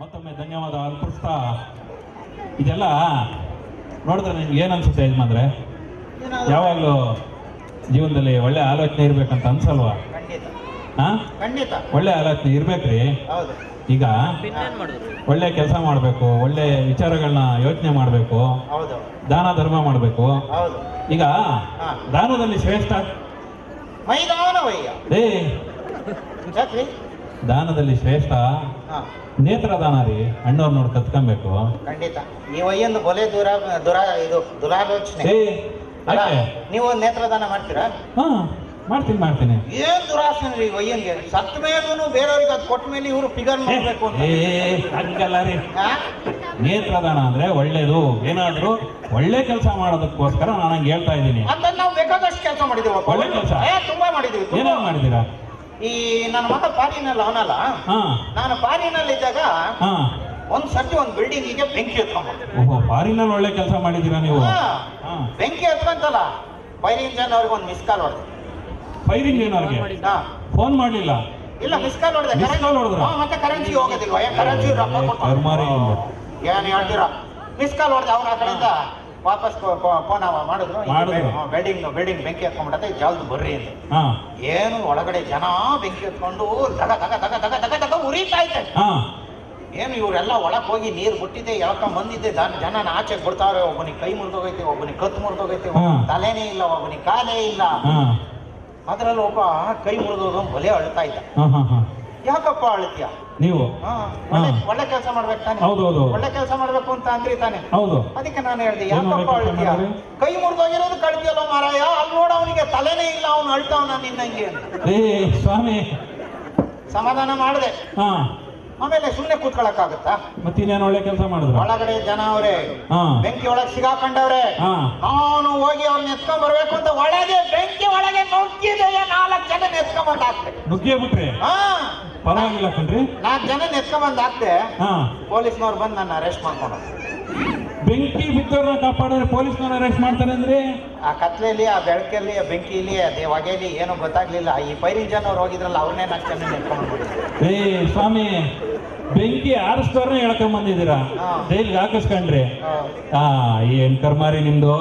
ಮತ್ತೊಮ್ಮೆ ಧನ್ಯವಾದ ಅರ್ಪಿಸ್ತಾ ಇದೆಲ್ಲ ನೋಡಿದ್ರೆ ನಿಮ್ಗೆ ಏನನ್ಸುತ್ತೆ ಅನ್ಸುತ್ತೆ ಯಜಮಾನ್ರೆ? ಯಾವಾಗಲೂ ಜೀವನದಲ್ಲಿ ಒಳ್ಳೆ ಆಲೋಚನೆ ಇರ್ಬೇಕಂತ ಅನ್ಸಲ್ವಾ? ಖಂಡಿತ. ಹಾ? ಖಂಡಿತ. ಒಳ್ಳೆ ಆಲೋಚನೆ ಇರ್ಬೇಕ್ರಿ. ಹೌದು. ಈಗ ಒಳ್ಳೆ ಕೆಲಸ ಮಾಡಬೇಕು ಒಳ್ಳೆ ವಿಚಾರಗಳನ್ನ ಯೋಚನೆ ಮಾಡಬೇಕು ಹೌದು. ದಾನ ಧರ್ಮ ಮಾಡಬೇಕು. ಹೌದು. ಈಗ ದಾನದಲ್ಲಿ ಶ್ರೇಷ್ಠ? ಮೈದಾನವಯ್ಯ. ಏ. ದಾನದಲ್ಲಿ ಶ್ರೇಷ್ಠ. ನೇತ್ರ ನೇತ್ರದಾನ ರೀ ಅಣ್ಣವ್ರ ನೋಡಿ ಕತ್ಕೊಬೇಕು. ಖಂಡಿತ. ನೀವು ವಯ್ಯಂದು ಬೊಲೆ ದೂರ ದುರ ಇದು ದುರಾಲೋಚನೆ. ನೀವು ನೇತ್ರದಾನ ಮಾಡ್ತೀರಾ? ಹಾ ಮಾಡ್ತೀನಿ ಮಾಡ್ತೀನಿ. ಏನ್ ದುರಾಸನೆ ರೀ ಒಯ್ಯನ್ಗೆ? ಸತ್ತ ಮೇಲೂ ಬೇರೆಯವ್ರಿಗೆ ಅದು ಕೊಟ್ಟ ಮೇಲೆ ಇವರು ಫಿಗರ್ ಮಾಡಬೇಕು ಅಂತ. ಹಂಗಲ್ಲ ರೀ? ನೇತ್ರದಾನ ಅಂದ್ರೆ ಒಳ್ಳೇದು. ಏನಾದ್ರೂ ಒಳ್ಳೆ ಕೆಲಸ ಮಾಡೋದಕ್ಕೋಸ್ಕರ ನಾನು ಹಂಗೆ ಹೇಳ್ತಾ ಇದ್ದೀನಿ. ಅದನ್ನ ನಾವು ಬೇಕಾದಷ್ಟು ಕೆಲಸ ಮಾಡಿದ್ದೀವಿ ಒಳ್ಳೆ ಕೆಲಸ? ಏ ತುಂಬಾ ಮಾಡಿದ್ದೀವಿ ಏನೇನ್ ಮಾಡಿದ್ದೀರಾ? ಈ ನನ್ನ ಮಗ ಪಾರಿನಲ್ಲಿ ಅವನಲ್ಲ. ಹಾ. ನಾನು ಪಾರಿನಲ್ಲಿ ಇದ್ದಾಗ ಹಾ. ಒಂದ್ ಸರ್ತಿ ಒಂದ್ ಬಿಲ್ಡಿಂಗಿಗೆ ಬೆಂಕಿ ಎತ್ಕೊಂಡ್ ಓಹೋ ಫಾರಿನಲ್ಲಿ ಒಳ್ಳೆ ಕೆಲಸ ಮಾಡಿದೀರಾ ನೀವು? ಬೆಂಕಿ ಎತ್ಕೊಂತಲ್ಲ ಫೈರ್ ಇಂಜನ್ ಅವ್ರಿಗೆ ಒಂದು ಮಿಸ್ ಕಾಲ್ ಹೊಡೆದೆ. ಫೈರ್ ಇಂಜಿನ್ ಅವ್ರಿಗೆ? ಫೋನ್ ಮಾಡ್ಲಿಲ್ಲ? ಇಲ್ಲ ಮಿಸ್ ಕಾಲ್ ಹೊಡೆದೆ. ಮಿಸ್ ಕಾಲ್ ಹೊಡೆದ್ರ? ಮತ್ತೆ ಕರೆನ್ಸಿ ಹೋಗೋದಿಲ್ವಾ? ಕರೆನ್ಸಿ ರೊಕ್ಕ ಕೊಡ್ತಾರೆ. ಏನ್ ಹೇಳ್ತೀರಾ? ಮಿಸ್ ಕಾಲ್ ಹೊಡೆದೆ ಅವ್ರ ಆ ಕಡೆಯಿಂದ. ವಾಪಸ್ ಫೋನ್ ಮಾಡಿದ್ರು ಬೆಲ್ಡಿಂಗ್ ಬಿಲ್ಡಿಂಗ್ ಬೆಂಕಿ ಎತ್ಕೊಂಡ್ಬಿಟ್ಟೆ ಜಲ್ದು ಬರ್ರಿ ಅಂತ. ಏನು ಒಳಗಡೆ ಜನ ಬೆಂಕಿ ಹತ್ಕೊಂಡು ದಗ ದಗ ದಗ ದಗ ದಗ ದಗ ಉರಿತಾ ಐತೆ ಏನು ಇವರೆಲ್ಲ ಒಳಕ್ ಹೋಗಿ ನೀರು ಬಿಟ್ಟಿದ್ದೆ ಎಳ್ಕೊಂಡ್ ಬಂದಿದ್ದೆ ಜನ ಜನನ ಆಚೆ ಬಿಡ್ತಾವ್ರೆ ಒಬ್ಬನಿಗೆ ಕೈ ಮುರಿದೋಗೈತೆ ಒಬ್ಬನಿಗೆ ಕತ್ತು ಮುರಿದೋಗೈತೆ. ತಲೆನೇ ಇಲ್ಲ ಒಬ್ಬನಿಗೆ ಕಾಲೇ ಇಲ್ಲ. ಅದರಲ್ಲಿ ಒಬ್ಬ ಕೈ ಮುರಿದೋದು ಬಲೆ ಅಳ್ತಾ ಇದ್ದ. ಯಾಕಪ್ಪ ಅಳ್ತೀಯ ನೀವು? ಒಳ್ಳೆ ಕೆಲಸ ಮಾಡ್ಬೇಕು ತಾನೆ. ಹೌದು, ಹೌದು. ಒಳ್ಳೆ ಕೆಲಸ ಮಾಡ್ಬೇಕು ಅಂತ ಅಂದ್ರಿ ತಾನೆ. ಹೌದು. ಅದಕ್ಕೆ ನಾನು ಹೇಳಿದೆ ಯಾಕಪ್ಪ ಅಳ್ತೀಯ ಕೈ ಮುರಿದೋಗಿರೋದು ಕಳ್ತಿಯಲ್ಲ ಮಾರಾಯ? ಅಲ್ಲಿ ನೋಡ ಅವನಿಗೆ ತಲೆನೇ ಇಲ್ಲ ಅವನು ಅಳ್ತಾವ ನಿನ್ನಂಗೆ ಏ ಸ್ವಾಮಿ. ಸಮಾಧಾನ ಮಾಡಿದೆ. ಹಾ. ಆಮೇಲೆ ಸುಮ್ಮನೆ ಕೂತ್ಕೊಳಕ್ಕಾಗತ್ತಾ? ಮತ್ತಿನ್ನೇನು ಒಳ್ಳೆ ಕೆಲಸ ಮಾಡಿದ್ರು? ಒಳಗಡೆ ಜನ ಅವರೇ ಬೆಂಕಿ ಒಳಗೆ ಸಿಗಾಕೊಂಡವ್ರೆ. ಅವನು ನಾನು ಹೋಗಿ ಅವ್ರನ್ನ ಎತ್ಕೊಂಡ್ ಬರ್ಬೇಕು ಅಂತ ಒಳಗೆ ಬೆಂಕಿ ಒಳಗೆ ನುಗ್ಗಿದೆಯ ನಾಲ್ಕು ಜನ ಎತ್ಕೊಂಡ್ ಹಾಕ್ತೆ ನುಗ್ಗೇ ಬಿಟ್ರೆ? ಹಾ. ಪರವಾಗಿಲ್ಲ ಕಣ್ರಿ. ನಾಲ್ಕು ಜನ ಎತ್ಕೊಂಡ್ ಹಾಕ್ತೆ ಹಾ. ಪೊಲೀಸ್ನವ್ರು ಬಂದು ನನ್ನ ಅರೆಸ್ಟ್ ಮಾಡ್ಕೊಂಡು ಬೆಂಕಿ ಬಿದ್ದವ್ರನ್ನ ಕಾಪಾಡಿದ್ರೆ ಪೊಲೀಸ್ನವ್ರು ಅರೆಸ್ಟ್ ಮಾಡ್ತಾರೆ ಅಂದ್ರೆ? ಆ ಕತ್ಲೆಯಲ್ಲಿ ಆ ಬೆಳಕಲ್ಲಿ ಆ ಬೆಂಕಿಲಿ ಅದೇ ಹೊಗೆಲಿ ಏನೂ ಗೊತ್ತಾಗ್ಲಿಲ್ಲ. ಈ ಪೈರಿನ ಜನವ್ರು ಅವ್ರು ಹೋಗಿದ್ರಲ್ಲ ಅವ್ರನ್ನೇ ನಾಲ್ಕು ಜನ ಎತ್ಕೊಂಡ್ ಏ ಸ್ವಾಮಿ ಬೆಂಕಿ ಆರಿಸ್ದವ್ರನ್ನ ಹೇಳ್ಕೊಂಡ್ ಬಂದಿದ್ದೀರಾ? ಹಾ. ಜೈಲ್ಗೆ ಹಾಕಿಸ್ಕೊಂಡ್ರಿ. ಹಾ. ಹಾ ಏನ್ ಕರ್ಮಾರಿ ನಿಮ್ದು?